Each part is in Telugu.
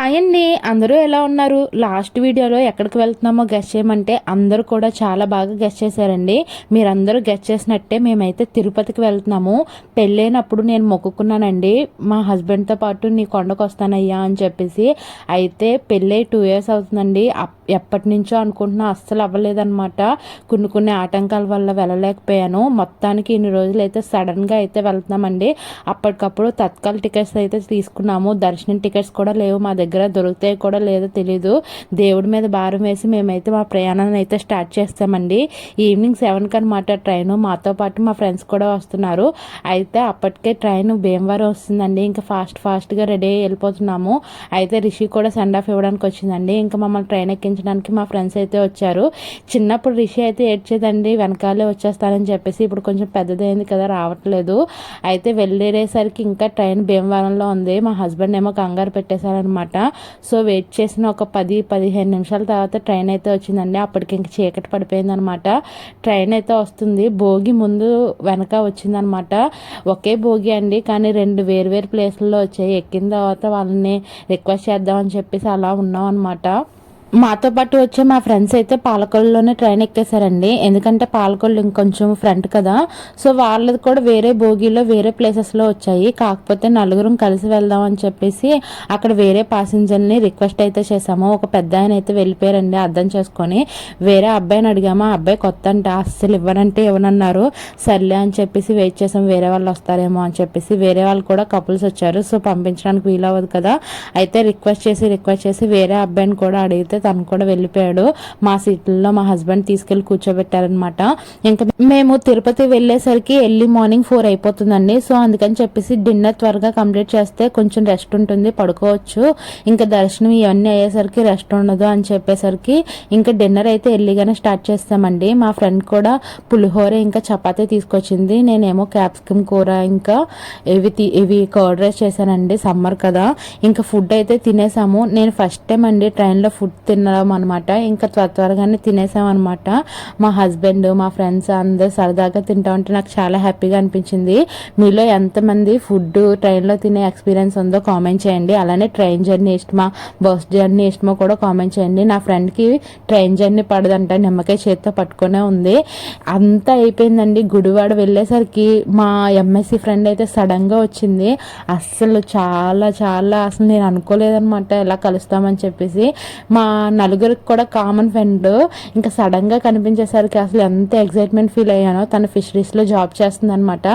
హాయ్ అండి. అందరూ ఎలా ఉన్నారు? లాస్ట్ వీడియోలో ఎక్కడికి వెళ్తున్నామో గెస్ట్ చేయమంటే అందరూ కూడా చాలా బాగా గెస్ట్ చేశారండి. మీరందరూ గెస్ట్ చేసినట్టే మేమైతే తిరుపతికి వెళ్తున్నాము. పెళ్ళైనప్పుడు నేను మొక్కుకున్నానండి. మా హస్బెండ్తో పాటు నీ కొండకు వస్తానయ్యా అని చెప్పేసి. అయితే పెళ్ళై టూ ఇయర్స్ అవుతుందండి. ఎప్పటి నుంచో అనుకుంటున్నా అస్సలు అవ్వలేదన్నమాట. కొన్ని కొన్ని ఆటంకాల వల్ల వెళ్ళలేకపోయాను. మొత్తానికి ఇన్ని రోజులు అయితే సడన్గా అయితే వెళ్తున్నామండి. అప్పటికప్పుడు తత్కాల్ టికెట్స్ అయితే తీసుకున్నాము. దర్శనం టికెట్స్ కూడా లేవు మా దగ్గర. దగ్గర దొరుకుతాయి కూడా లేదో తెలీదు. దేవుడి మీద భారం వేసి మేమైతే మా ప్రయాణాన్ని అయితే స్టార్ట్ చేస్తామండి. ఈవినింగ్ సెవెన్కి అనమాట ట్రైన్. మాతో పాటు మా ఫ్రెండ్స్ కూడా వస్తున్నారు. అయితే అప్పటికే ట్రైన్ భీమవరం వస్తుందండి. ఇంకా ఫాస్ట్ ఫాస్ట్గా రెడీ అయ్యి వెళ్ళిపోతున్నాము. అయితే రిషి కూడా సెండ్ ఆఫ్ ఇవ్వడానికి వచ్చిందండి. ఇంకా మమ్మల్ని ట్రైన్ ఎక్కించడానికి మా ఫ్రెండ్స్ అయితే వచ్చారు. చిన్నప్పుడు రిషి అయితే ఏడ్చేదండి వెనకాలే వచ్చేస్తానని చెప్పేసి ఇప్పుడు కొంచెం పెద్దదైంది కదా రావట్లేదు. అయితే వెళ్ళేసరికి ఇంకా ట్రైన్ భీమవరంలో ఉంది. మా హస్బెండ్ ఏమో కంగారు పెట్టేశారనమాట అనమాట. సో వెయిట్ చేసిన ఒక పది పదిహేను నిమిషాల తర్వాత ట్రైన్ అయితే వచ్చిందండి. అప్పటికి ఇంక చీకటి పడిపోయింది అనమాట. ట్రైన్ అయితే వస్తుంది. భోగి ముందు వెనక వచ్చిందనమాట. ఒకే భోగి అండి కానీ రెండు వేరు వేరు ప్లేస్లలో వచ్చాయి. ఎక్కిన తర్వాత వాళ్ళని రిక్వెస్ట్ చేద్దామని చెప్పేసి అలా ఉన్నాం అనమాట. మాతో పాటు వచ్చే మా ఫ్రెండ్స్ అయితే పాలకొల్లులోనే ట్రైన్ ఎక్కేశారండి. ఎందుకంటే పాలకొల్లు ఇంకొంచెం ఫ్రంట్ కదా. సో వాళ్ళది కూడా వేరే భోగిలో వేరే ప్లేసెస్లో వచ్చాయి. కాకపోతే నలుగురం కలిసి వెళ్దాం అని చెప్పేసి అక్కడ వేరే ప్యాసింజర్ని రిక్వెస్ట్ అయితే చేసాము ఒక పెద్ద ఆయన అయితే వెళ్ళిపోయారండి అర్థం చేసుకొని. వేరే అబ్బాయిని అడిగాము. ఆ అబ్బాయి కొత్త అంటే అస్సలు ఇవ్వనంటే ఇవ్వనన్నారు. సర్లే అని చెప్పేసి వెయిట్ చేసాం వేరే వాళ్ళు వస్తారేమో అని చెప్పేసి. వేరే వాళ్ళు కూడా కపుల్స్ వచ్చారు. సో పంపించడానికి వీలవ్వదు కదా. అయితే రిక్వెస్ట్ చేసి రిక్వెస్ట్ చేసి వేరే అబ్బాయిని కూడా అడిగితే తను కూడా వెళ్ళిపోయాడు. మా సీట్లలో మా హస్బెండ్ తీసుకెళ్ళి కూర్చోబెట్టారనమాట ఇంకా మేము తిరుపతి వెళ్ళేసరికి ఎర్లీ మార్నింగ్ ఫోర్ అయిపోతుందండి. సో అందుకని చెప్పేసి డిన్నర్ త్వరగా కంప్లీట్ చేస్తే కొంచెం రెస్ట్ ఉంటుంది పడుకోవచ్చు. ఇంకా దర్శనం ఇవన్నీ అయ్యేసరికి రెస్ట్ ఉండదు అని చెప్పేసరికి ఇంకా డిన్నర్ అయితే ఎర్లీగానే స్టార్ట్ చేస్తామండి. మా ఫ్రెండ్ కూడా పులిహోర ఇంకా చపాతీ తీసుకొచ్చింది. నేనేమో క్యాప్సికమ్ కూర ఇంకా ఇవి ఇవి కర్డ్ రైస్ చేశానండి. సమ్మర్ కదా. ఇంకా ఫుడ్ అయితే తినేసాము. నేను ఫస్ట్ టైం అండి ట్రైన్లో ఫుడ్ తినడం అనమాట ఇంకా త్వర త్వరగానే తినేసాం అనమాట మా హస్బెండ్ మా ఫ్రెండ్స్ అందరు సరదాగా తింటా ఉంటే నాకు చాలా హ్యాపీగా అనిపించింది. మీలో ఎంతమంది ఫుడ్ ట్రైన్లో తినే ఎక్స్పీరియన్స్ ఉందో కామెంట్ చేయండి. అలానే ట్రైన్ జర్నీ ఇష్టమా బస్ జర్నీ ఇష్టమా కూడా కామెంట్ చేయండి. నా ఫ్రెండ్కి ట్రైన్ జర్నీ పడదంట నిమ్మకాయ చేతితో పట్టుకునే ఉంది. అంతా అయిపోయిందండి. గుడివాడ వెళ్ళేసరికి మా ఎంఎస్సి ఫ్రెండ్ అయితే సడన్గా వచ్చింది. అస్సలు చాలా చాలా అసలు నేను అనుకోలేదనమాట ఎలా కలుస్తామని చెప్పేసి మా నలుగురికి కూడా కామన్ ఫ్రెండ్ ఇంకా సడన్గా కనిపించేసరికి అసలు ఎంత ఎగ్జైట్మెంట్ ఫీల్ అయ్యానో తన ఫిషరీస్లో జాబ్ చేస్తుంది అనమాట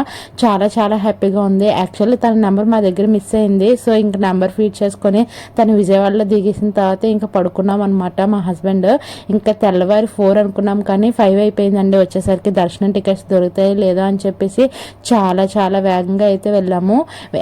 చాలా చాలా హ్యాపీగా ఉంది. యాక్చువల్లీ తన నెంబర్ మా దగ్గర మిస్ అయింది. సో ఇంకా నెంబర్ ఫీడ్ చేసుకొని తను విజయవాడలో దిగేసిన తర్వాత ఇంకా పడుకున్నాం అనమాట మా హస్బెండ్ ఇంకా తెల్లవారి ఫోర్ అనుకున్నాం కానీ ఫైవ్ అయిపోయిందండి. వచ్చేసరికి దర్శనం టికెట్స్ దొరుకుతాయి లేదా అని చెప్పేసి చాలా చాలా వేగంగా అయితే వెళ్ళాము.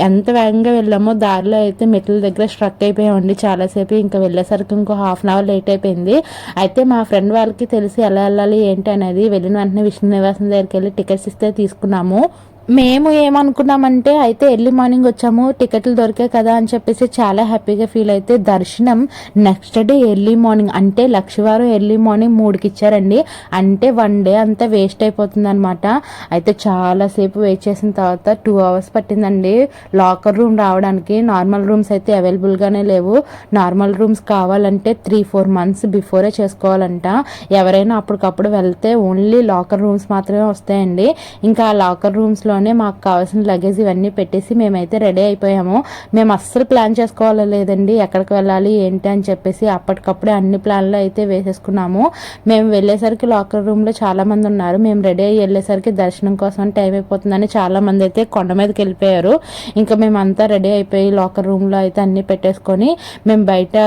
ఎంత వేగంగా వెళ్ళామో దారిలో అయితే మెట్ల దగ్గర స్ట్రక్ అయిపోయామండి. చాలాసేపు ఇంకా వెళ్ళేసరికి ఇంకో హాఫ్ అన్ అవర్ లేట్ అయిపోయింది. అయితే మా ఫ్రెండ్ వాళ్ళకి తెలిసి ఎలా వెళ్ళాలి ఏంటి అనేది వెళ్ళిన వెంటనే విష్ణు నివాసం దగ్గరికి వెళ్ళి టికెట్స్ ఇస్తే తీసుకున్నాము. మేము ఏమనుకున్నామంటే అయితే ఎర్లీ మార్నింగ్ వచ్చాము టికెట్లు దొరికాయి కదా అని చెప్పేసి చాలా హ్యాపీగా ఫీల్ అయితే దర్శనం నెక్స్ట్ డే ఎర్లీ మార్నింగ్. అంటే లక్షవారం ఎర్లీ మార్నింగ్ మూడుకి ఇచ్చారండి. అంటే వన్ డే అంతా వేస్ట్ అయిపోతుంది అనమాట అయితే చాలాసేపు వెయిట్ చేసిన తర్వాత టూ అవర్స్ పట్టిందండి. లాకర్ రూమ్ రావడానికి నార్మల్ రూమ్స్ అయితే అవైలబుల్గానే లేవు. నార్మల్ రూమ్స్ కావాలంటే త్రీ ఫోర్ మంత్స్ బిఫోరే చేసుకోవాలంట. ఎవరైనా అప్పటికప్పుడు వెళ్తే ఓన్లీ లాకర్ రూమ్స్ మాత్రమే వస్తాయండి. ఇంకా ఆ లాకర్ రూమ్స్లో లోనే మాకు కావాల్సిన లగేజ్ ఇవన్నీ పెట్టేసి మేమైతే రెడీ అయిపోయాము. మేము అస్సలు ప్లాన్ చేసుకోవాలి లేదండి. ఎక్కడికి వెళ్ళాలి ఏంటి అని చెప్పేసి అప్పటికప్పుడే అన్ని ప్లాన్లు అయితే వేసేసుకున్నాము. మేము వెళ్ళేసరికి లాకర్ రూమ్లో చాలామంది ఉన్నారు. మేము రెడీ అయ్యి వెళ్ళేసరికి దర్శనం కోసం టైం అయిపోతుందని చాలామంది అయితే కొండ మీదకి వెళ్ళిపోయారు. ఇంకా మేమంతా రెడీ అయిపోయి లాకర్ రూమ్లో అయితే అన్నీ పెట్టేసుకొని మేము బయట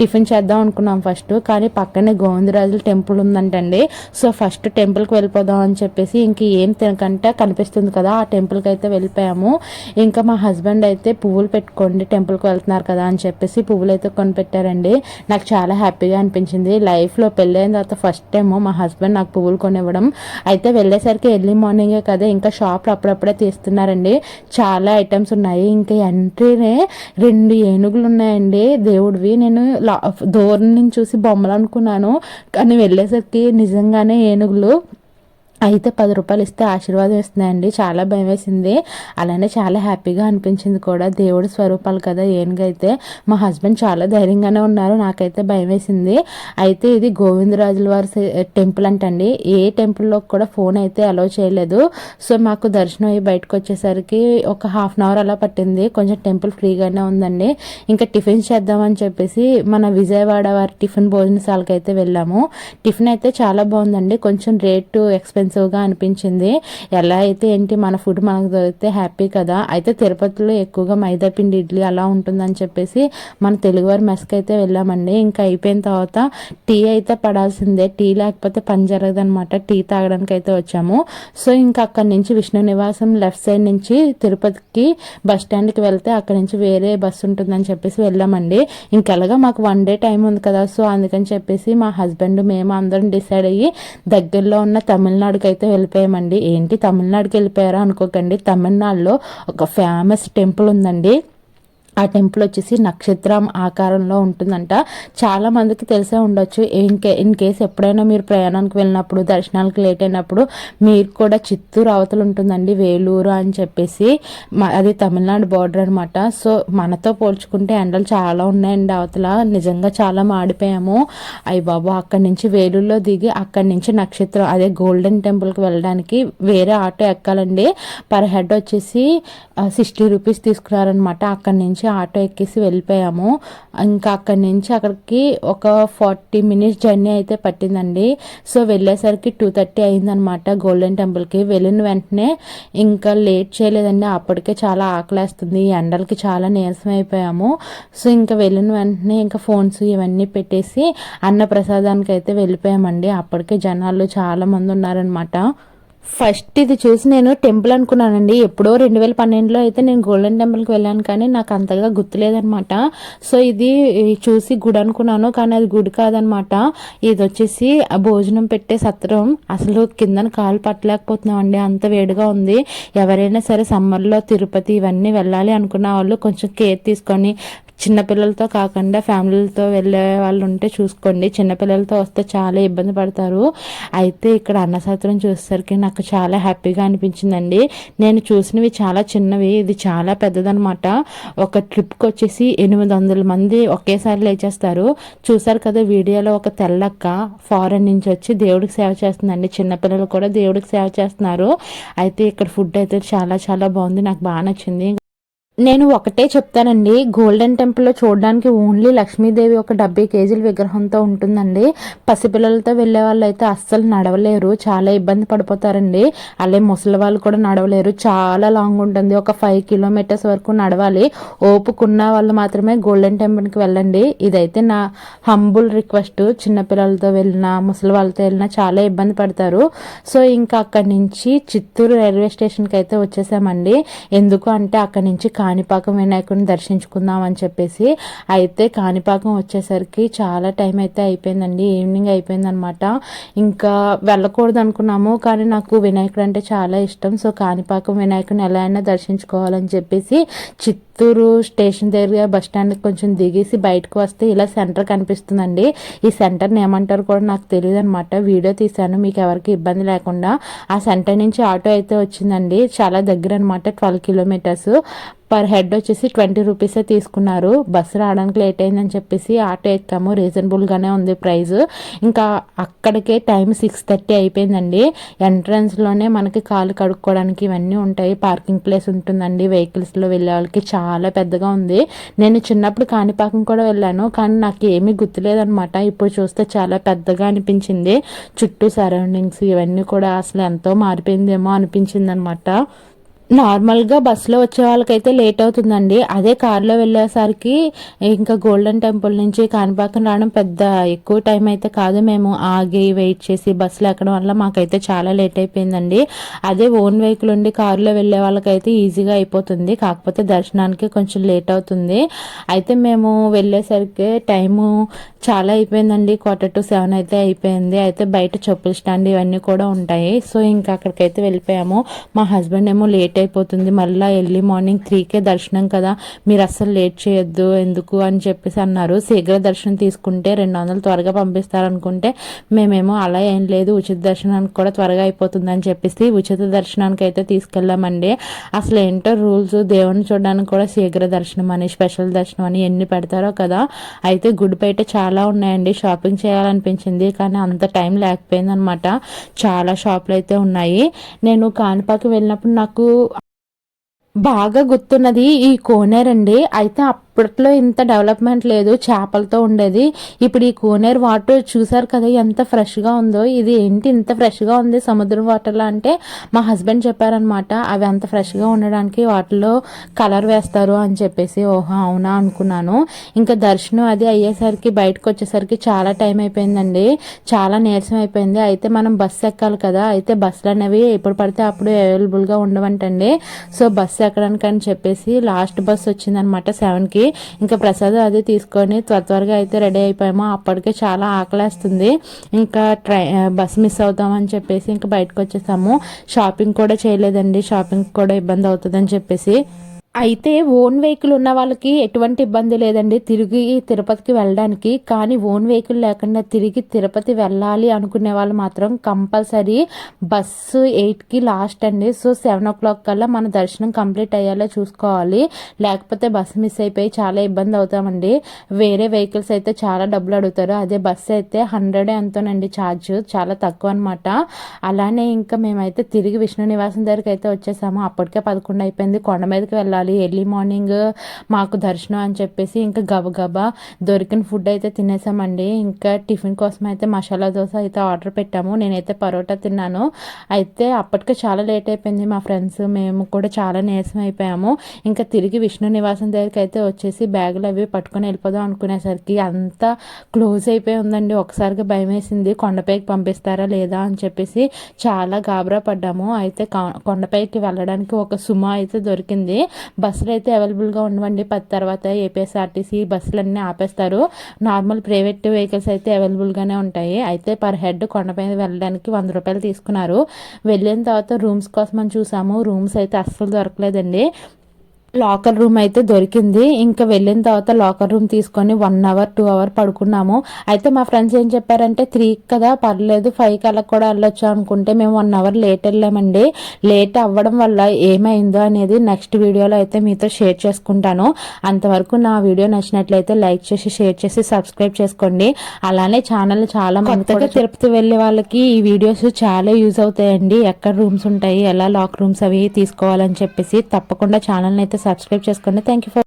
టిఫిన్ చేద్దాం అనుకున్నాం ఫస్ట్ కానీ పక్కనే గోవిందరాజుల టెంపుల్ ఉందంటండి. సో ఫస్ట్ టెంపుల్కి వెళ్ళిపోదాం అని చెప్పేసి ఇంక ఏం తినకంటే కనిపిస్తుంది కదా ఆ టెంపుల్కి అయితే వెళ్ళిపోయాము. ఇంకా మా హస్బెండ్ అయితే పువ్వులు పెట్టుకోండి టెంపుల్కి వెళ్తున్నారు కదా అని చెప్పేసి పువ్వులు అయితే కొనిపెట్టారండి. నాకు చాలా హ్యాపీగా అనిపించింది. లైఫ్లో పెళ్ళైన తర్వాత ఫస్ట్ టైం మా హస్బెండ్ నాకు పువ్వులు కొనివ్వడం. అయితే వెళ్ళేసరికి ఎర్లీ మార్నింగే కదా ఇంకా షాప్లు అప్పుడప్పుడే తీస్తున్నారండి. చాలా ఐటమ్స్ ఉన్నాయి. ఇంకా ఎంట్రీనే రెండు ఏనుగులు ఉన్నాయండి. దేవుడివి నేను దూరం నుంచి చూసి బొమ్మలు అనుకున్నాను. కానీ వెళ్ళేసరికి నిజంగానే ఏనుగులు అయితే పది రూపాయలు ఇస్తే ఆశీర్వాదం ఇస్తున్నాయండి చాలా భయం వేసింది. అలానే చాలా హ్యాపీగా అనిపించింది కూడా. దేవుడి స్వరూపాలు కదా ఏనుగైతే. మా హస్బెండ్ చాలా ధైర్యంగానే ఉన్నారు. నాకైతే భయం వేసింది. అయితే ఇది గోవిందరాజుల వారి టెంపుల్ అంటండి. ఏ టెంపుల్లో కూడా ఫోన్ అయితే అలో చేయలేదు. సో మాకు దర్శనం అయ్యి బయటకు వచ్చేసరికి ఒక హాఫ్ అన్ అవర్ అలా పట్టింది. కొంచెం టెంపుల్ ఫ్రీగానే ఉందండి. ఇంకా టిఫిన్ చేద్దామని చెప్పేసి మన విజయవాడ వారి టిఫిన్ భోజనశాలకు అయితే వెళ్ళాము. టిఫిన్ అయితే చాలా బాగుందండి. కొంచెం రేటు ఎక్స్పెన్సివ్ ఎక్స్పెన్సివ్గా అనిపించింది. ఎలా అయితే ఏంటి మన ఫుడ్ మనకు దొరికితే హ్యాపీ కదా. అయితే తిరుపతిలో ఎక్కువగా మైదా పిండి ఇడ్లీ అలా ఉంటుందని చెప్పేసి మన తెలుగువారి మెస్కి అయితే వెళ్ళామండి. ఇంకా అయిపోయిన తర్వాత టీ అయితే పడాల్సిందే. టీ లేకపోతే పని జరగదు అనమాట టీ తాగడానికి అయితే వచ్చాము. సో ఇంకా అక్కడి నుంచి విష్ణు నివాసం లెఫ్ట్ సైడ్ నుంచి తిరుపతికి బస్ స్టాండ్కి వెళ్తే అక్కడ నుంచి వేరే బస్సు ఉంటుందని చెప్పేసి వెళ్ళామండి. ఇంకెలాగా మాకు వన్ డే టైం ఉంది కదా. సో అందుకని చెప్పేసి మా హస్బెండ్ మేము అందరం డిసైడ్ అయ్యి దగ్గరలో ఉన్న తమిళనాడు తమిళనాడుకి అయితే వెళ్ళిపోయామండి. ఏంటి తమిళనాడుకి వెళ్ళిపోయారా అనుకోకండి. తమిళనాడులో ఒక ఫేమస్ టెంపుల్ ఉందండి. ఆ టెంపుల్ వచ్చేసి నక్షత్రం ఆకారంలో ఉంటుందంట. చాలా మందికి తెలిసే ఉండొచ్చు. ఇంకే ఇన్ కేసు ఎప్పుడైనా మీరు ప్రయాణానికి వెళ్ళినప్పుడు దర్శనానికి లేట్ అయినప్పుడు మీరు కూడా చిత్తూరు అవతలు ఉంటుందండి వేలూరు అని చెప్పేసి. అది తమిళనాడు బార్డర్ అనమాట సో మనతో పోల్చుకుంటే ఎండలు చాలా ఉన్నాయండి అవతల. నిజంగా చాలా మాడిపోయాము. అయ్యి బాబు అక్కడి నుంచి వేలూరులో దిగి అక్కడి నుంచి నక్షత్రం అదే గోల్డెన్ టెంపుల్కి వెళ్ళడానికి వేరే ఆటో ఎక్కాలండి. పర్ హెడ్ వచ్చేసి సిక్స్టీ రూపీస్ తీసుకున్నారనమాట అక్కడి నుంచి ఆటో ఎక్కేసి వెళ్ళిపోయాము. ఇంకా అక్కడి నుంచి అక్కడికి ఒక ఫార్టీ మినిట్స్ జర్నీ అయితే పట్టిందండి. సో వెళ్ళేసరికి టూ థర్టీ అయిందనమాట గోల్డెన్ టెంపుల్కి. వెళ్ళిన వెంటనే ఇంకా లేట్ చేయలేదండి. అప్పటికే చాలా ఆకలేస్తుంది. ఈ ఎండలకి చాలా నీరసం అయిపోయాము. సో ఇంకా వెళ్ళిన వెంటనే ఇంకా ఫోన్స్ ఇవన్నీ పెట్టేసి అన్న ప్రసాదానికి అయితే వెళ్ళిపోయామండి. అప్పటికే జనాలు చాలా మంది ఉన్నారనమాట ఫస్ట్ ఇది చూసి నేను టెంపుల్ అనుకున్నానండి. ఎప్పుడో రెండు వేల పన్నెండులో అయితే నేను గోల్డెన్ టెంపుల్కి వెళ్ళాను కానీ నాకు అంతగా గుర్తులేదనమాట సో ఇది చూసి గుడి అనుకున్నాను కానీ అది గుడి కాదనమాట ఇది వచ్చేసి భోజనం పెట్టే సత్రం. అసలు కిందన కాలు పట్టలేకపోతున్నాం అండి అంత వేడిగా ఉంది. ఎవరైనా సరే సమ్మర్లో తిరుపతి ఇవన్నీ వెళ్ళాలి అనుకున్న వాళ్ళు కొంచెం కేర్ తీసుకొని చిన్నపిల్లలతో కాకుండా ఫ్యామిలీలతో వెళ్ళే వాళ్ళు ఉంటే చూసుకోండి. చిన్నపిల్లలతో వస్తే చాలా ఇబ్బంది పడతారు. అయితే ఇక్కడ అన్నసత్రం చూసేసరికి నాకు చాలా హ్యాపీగా అనిపించిందండి. నేను చూసినవి చాలా చిన్నవి ఇది చాలా పెద్దదనమాట. ఒక ట్రిప్కి వచ్చేసి ఎనిమిది వందల మంది ఒకేసారి లేచేస్తారు. చూసారు కదా వీడియోలో ఒక తెల్లక్క ఫారెన్ నుంచి వచ్చి దేవుడికి సేవ చేస్తుందండి. చిన్నపిల్లలు కూడా దేవుడికి సేవ చేస్తున్నారు. అయితే ఇక్కడ ఫుడ్ అయితే చాలా చాలా బాగుంది. నాకు బాగా నచ్చింది. నేను ఒకటే చెప్తానండి. గోల్డెన్ టెంపుల్లో చూడడానికి ఓన్లీ లక్ష్మీదేవి ఒక డెబ్బై కేజీల విగ్రహంతో ఉంటుందండి. పసిపిల్లలతో వెళ్ళే వాళ్ళు అయితే అస్సలు నడవలేరు. చాలా ఇబ్బంది పడిపోతారండి. అలాగే ముసలి వాళ్ళు కూడా నడవలేరు. చాలా లాంగ్ ఉంటుంది. ఒక ఫైవ్ కిలోమీటర్స్ వరకు నడవాలి. ఓపుకున్న వాళ్ళు మాత్రమే గోల్డెన్ టెంపుల్కి వెళ్ళండి. ఇదైతే నా హంబుల్ రిక్వెస్ట్ చిన్నపిల్లలతో వెళ్ళినా ముసలి వాళ్ళతో వెళ్ళినా చాలా ఇబ్బంది పడతారు. సో ఇంకా అక్కడి నుంచి చిత్తూరు రైల్వే స్టేషన్కి అయితే వచ్చేసామండి. ఎందుకు అంటే అక్కడి నుంచి కాణిపాకం వినాయకుడిని దర్శించుకుందాం అని చెప్పేసి అయితే కాణిపాకం వచ్చేసరికి చాలా టైం అయితే అయిపోయిందండి ఈవినింగ్ అయిపోయిందనమాట ఇంకా వెళ్ళకూడదు అనుకున్నాము కానీ నాకు వినాయకుడు అంటే చాలా ఇష్టం. సో కాణిపాకం వినాయకుడిని ఎలా అయినా దర్శించుకోవాలని చెప్పేసి చిత్ చిత్తూరు స్టేషన్ దగ్గర బస్ స్టాండ్కి కొంచెం దిగేసి బయటకు వస్తే ఇలా సెంటర్ కనిపిస్తుందండి. ఈ సెంటర్ని ఏమంటారు కూడా నాకు తెలియదు అనమాట వీడియో తీశాను మీకు ఎవరికి ఇబ్బంది లేకుండా. ఆ సెంటర్ నుంచి ఆటో అయితే వచ్చిందండి. చాలా దగ్గర అనమాట ట్వెల్వ్ కిలోమీటర్స్. పర్ హెడ్ వచ్చేసి ట్వంటీ రూపీసే తీసుకున్నారు. బస్సు రావడానికి లేట్ అయిందని చెప్పేసి ఆటో ఎక్కాము. రీజనబుల్గానే ఉంది ప్రైస్. ఇంకా అక్కడికే టైం సిక్స్ థర్టీ అయిపోయిందండి. ఎంట్రన్స్లోనే మనకి కాలు కడుక్కోవడానికి ఇవన్నీ ఉంటాయి. పార్కింగ్ ప్లేస్ ఉంటుందండి. వెహికల్స్లో వెళ్ళే వాళ్ళకి చాలా చాలా పెద్దగా ఉంది. నేను చిన్నప్పుడు కాణిపాకం కూడా వెళ్ళాను. కానీ నాకు ఏమీ గుర్తులేదనమాట ఇప్పుడు చూస్తే చాలా పెద్దగా అనిపించింది. చుట్టూ సరౌండింగ్స్ ఇవన్నీ కూడా అసలు ఎంతో మారిపోయిందేమో అనిపించింది అనమాట నార్మల్గా బస్సులో వచ్చే వాళ్ళకైతే లేట్ అవుతుందండి. అదే కార్లో వెళ్ళేసరికి ఇంకా గోల్డెన్ టెంపుల్ నుంచి కాణిపాకం రావడం పెద్ద ఎక్కువ టైం అయితే కాదు. మేము ఆగి వెయిట్ చేసి బస్సులో ఎక్కడం వల్ల మాకైతే చాలా లేట్ అయిపోయిందండి. అదే ఓన్ వెహికల్ ఉండి కారులో వెళ్ళే వాళ్ళకైతే ఈజీగా అయిపోతుంది. కాకపోతే దర్శనానికి కొంచెం లేట్ అవుతుంది. అయితే మేము వెళ్ళేసరికి టైము చాలా అయిపోయిందండి. క్వార్టర్ టు సెవెన్ అయితే అయిపోయింది. అయితే బయట చెప్పుల స్టాండ్ ఇవన్నీ కూడా ఉంటాయి. సో ఇంకా అక్కడికైతే వెళ్ళిపోయాము. మా హస్బెండ్ ఏమో లేట్ లేట్ అయిపోతుంది. మళ్ళీ ఎర్లీ మార్నింగ్ త్రీకే దర్శనం కదా. మీరు అస్సలు లేట్ చేయొద్దు. ఎందుకు అని చెప్పేసి అన్నారు. శీఘ్ర దర్శనం తీసుకుంటే రెండు వందలు త్వరగా పంపిస్తారనుకుంటే మేమేమో అలా ఏం లేదు. ఉచిత దర్శనానికి కూడా త్వరగా అయిపోతుంది అని చెప్పేసి ఉచిత దర్శనానికి అయితే తీసుకెళ్ళామండి. అసలు ఏంటో రూల్స్ దేవుని చూడడానికి కూడా శీఘ్ర దర్శనం అని స్పెషల్ దర్శనం అని ఎన్ని పెడతారో కదా. అయితే గుడి బయట చాలా ఉన్నాయండి. షాపింగ్ చేయాలనిపించింది కానీ అంత టైం లేకపోయింది అనమాట చాలా షాపులు అయితే ఉన్నాయి. నేను కాణిపాక వెళ్ళినప్పుడు నాకు బాగా గుర్తున్నది ఈ కోనేరండి అయితే అప్పట్లో ఇంత డెవలప్మెంట్ లేదు చేపలతో ఉండేది. ఇప్పుడు ఈ కోనేరు వాటర్ చూసారు కదా ఎంత ఫ్రెష్గా ఉందో. ఇది ఏంటి ఇంత ఫ్రెష్గా ఉంది సముద్రం వాటర్లో అంటే? మా హస్బెండ్ చెప్పారనమాట అవి అంత ఫ్రెష్గా ఉండడానికి వాటిలో కలర్ వేస్తారు అని చెప్పేసి. ఓహో అవునా అనుకున్నాను. ఇంకా దర్శనం అది అయ్యేసరికి బయటకు వచ్చేసరికి చాలా టైం అయిపోయిందండి. చాలా నీరసం అయిపోయింది. అయితే మనం బస్సు ఎక్కాలి కదా. అయితే బస్సులు అనేవి ఎప్పుడు పడితే అప్పుడు అవైలబుల్గా ఉండవంటండి. సో బస్సు ఎక్కడానికి అని చెప్పేసి లాస్ట్ బస్ వచ్చిందనమాట సెవెన్కి. ఇంకా ప్రసాదం అది తీసుకొని త్వర త్వరగా అయితే రెడీ అయిపోయాము. అప్పటికే చాలా ఆకలేస్తుంది. ఇంకా ట్రై బస్ మిస్ అవుతామని చెప్పేసి ఇంకా బయటకు వచ్చేసాము. షాపింగ్ కూడా చేయలేదండి. షాపింగ్ కూడా ఇబ్బంది అవుతుందని చెప్పేసి. అయితే ఓన్ వెహికల్ ఉన్న వాళ్ళకి ఎటువంటి ఇబ్బంది లేదండి. తిరిగి తిరుపతికి వెళ్ళడానికి. కానీ ఓన్ వెహికల్ లేకుండా తిరిగి తిరుపతి వెళ్ళాలి అనుకునే వాళ్ళు మాత్రం కంపల్సరీ బస్సు ఎయిట్కి లాస్ట్ అండి. సో సెవెన్ ఓ క్లాక్ కల్లా మన దర్శనం కంప్లీట్ అయ్యేలా చూసుకోవాలి. లేకపోతే బస్సు మిస్ అయిపోయి చాలా ఇబ్బంది అవుతామండి. వేరే వెహికల్స్ అయితే చాలా డబ్బులు అడుగుతారు. అదే బస్సు అయితే హండ్రెడ్ ఎంతోనండి ఛార్జ్. చాలా తక్కువ అనమాట అలానే ఇంకా మేమైతే తిరిగి విష్ణు నివాసం దగ్గరికి అయితే వచ్చేసాము. అప్పటికే పదకొండు అయిపోయింది. కొండ మీదకి వెళ్ళాలి. ఎర్లీ మార్నింగ్ మాకు దర్శనం అని చెప్పేసి ఇంకా గబగబా దొరికిన ఫుడ్ అయితే తినేసామండి. ఇంకా టిఫిన్ కోసం అయితే మసాలా దోశ అయితే ఆర్డర్ పెట్టాము. నేనైతే పరోటా తిన్నాను. అయితే అప్పటికే చాలా లేట్ అయిపోయింది మా ఫ్రెండ్స్. మేము కూడా చాలా నీరసం అయిపోయాము. ఇంకా తిరిగి విష్ణు నివాసం దగ్గరికి అయితే వచ్చేసి బ్యాగులు అవి పట్టుకొని వెళ్ళిపోదాం అనుకునేసరికి అంతా క్లోజ్ అయిపోయి ఉందండి. ఒకసారిగా భయం వేసింది. కొండపైకి పంపిస్తారా లేదా అని చెప్పేసి చాలా గాబరా పడ్డాము. అయితే కొండపైకి వెళ్ళడానికి ఒక సుమా అయితే దొరికింది. బస్సులు అయితే అవైలబుల్గా ఉండవండి. పది తర్వాత ఏపీఎస్ఆర్టీసీ బస్సులు అన్నీ ఆపేస్తారు. నార్మల్ ప్రైవేట్ వెహికల్స్ అయితే అవైలబుల్గానే ఉంటాయి. అయితే పర్ హెడ్ కొండపై వెళ్ళడానికి వంద రూపాయలు తీసుకున్నారు. వెళ్ళిన తర్వాత రూమ్స్ కోసం మనం చూసాము. రూమ్స్ అయితే అస్సలు దొరకలేదండి. లాకర్ రూమ్ అయితే దొరికింది. ఇంకా వెళ్ళిన తర్వాత లాకర్ రూమ్ తీసుకొని వన్ అవర్ టూ అవర్ పడుకున్నాము. అయితే మా ఫ్రెండ్స్ ఏం చెప్పారంటే త్రీ కదా పర్లేదు ఫైవ్ కల్లా కూడా వెళ్ళొచ్చు అనుకుంటే మేము వన్ అవర్ లేట్ వెళ్ళామండి. లేట్ అవ్వడం వల్ల ఏమైందో అనేది నెక్స్ట్ వీడియోలో అయితే మీతో షేర్ చేసుకుంటాను. అంతవరకు నా వీడియో నచ్చినట్లయితే లైక్ చేసి షేర్ చేసి సబ్స్క్రైబ్ చేసుకోండి. అలానే ఛానల్ చాలా కొత్తగా తిరుపతి వెళ్ళే వాళ్ళకి ఈ వీడియోస్ చాలా యూజ్ అవుతాయండి. ఎక్కడ రూమ్స్ ఉంటాయి ఎలా లాక్ రూమ్స్ అవి తీసుకోవాలని చెప్పేసి తప్పకుండా ఛానల్ని అయితే సబ్స్క్రైబ్ చేసుకోండి థ్యాంక్ యూ ఫర్